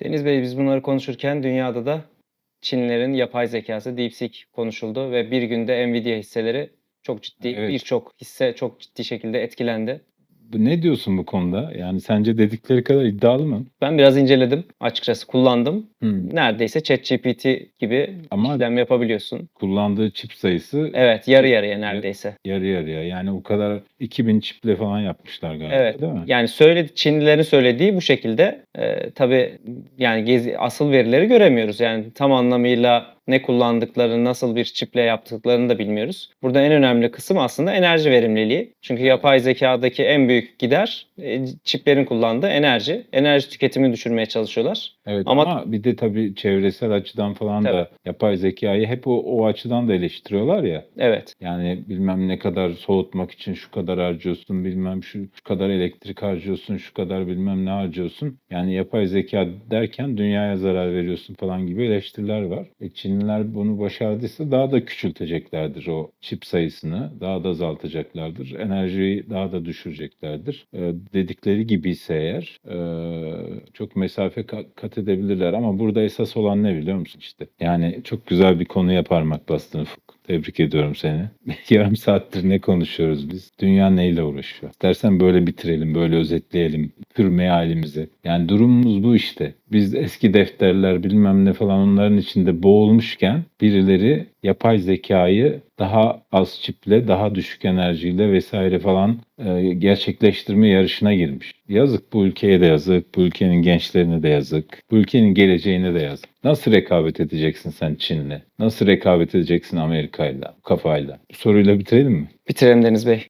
Deniz Bey biz bunları konuşurken dünyada da Çinlilerin yapay zekası DeepSeek konuşuldu ve bir günde Nvidia hisseleri çok ciddi Evet. birçok hisse çok ciddi şekilde etkilendi. Ne diyorsun bu konuda? Yani sence dedikleri kadar iddialı mı? Ben biraz inceledim açıkçası kullandım. Hmm. Neredeyse ChatGPT gibi Ama işlem yapabiliyorsun. kullandığı çip sayısı Evet yarı yarıya neredeyse. yarı yarıya. Yani o kadar 2000 çiple falan yapmışlar galiba Evet. değil mi? Yani söyledi Çinlilerin söylediği bu şekilde. Ee, tabii yani gezi, asıl verileri göremiyoruz. Yani tam anlamıyla ne kullandıklarını, nasıl bir çiple yaptıklarını da bilmiyoruz. Burada en önemli kısım aslında enerji verimliliği. Çünkü yapay zekadaki en büyük gider e, çiplerin kullandığı enerji. Enerji tüketimini düşürmeye çalışıyorlar. Evet Ama- ama, bir de tabii çevresel açıdan falan da Tabii. yapay zekayı hep o, o açıdan da eleştiriyorlar ya. Evet. Yani bilmem ne kadar soğutmak için şu kadar harcıyorsun, bilmem şu, şu kadar elektrik harcıyorsun, şu kadar bilmem ne harcıyorsun. Yani yapay zeka derken dünyaya zarar veriyorsun falan gibi eleştiriler var. E Çinliler bunu başardıysa daha da küçülteceklerdir o çip sayısını, daha da azaltacaklardır. Enerjiyi daha da düşüreceklerdir. E, dedikleri gibi ise eğer e, çok mesafe ka- kat edebilirler ama burada esas olan ne biliyor musun işte? Yani çok güzel bir konuya parmak bastın Ufuk. Tebrik ediyorum seni. Yarım saattir ne konuşuyoruz biz? Dünya neyle uğraşıyor? İstersen böyle bitirelim, böyle özetleyelim. Pür mealimizi. Yani durumumuz bu işte. Biz eski defterler bilmem ne falan onların içinde boğulmuşken birileri yapay zekayı daha az çiple, daha düşük enerjiyle vesaire falan e, gerçekleştirme yarışına girmiş. Yazık bu ülkeye de yazık, bu ülkenin gençlerine de yazık, bu ülkenin geleceğine de yazık. Nasıl rekabet edeceksin sen Çin'le? Nasıl rekabet edeceksin Amerika'yla, kafayla? Bu soruyla bitirelim mi? Bitirelim Deniz Bey.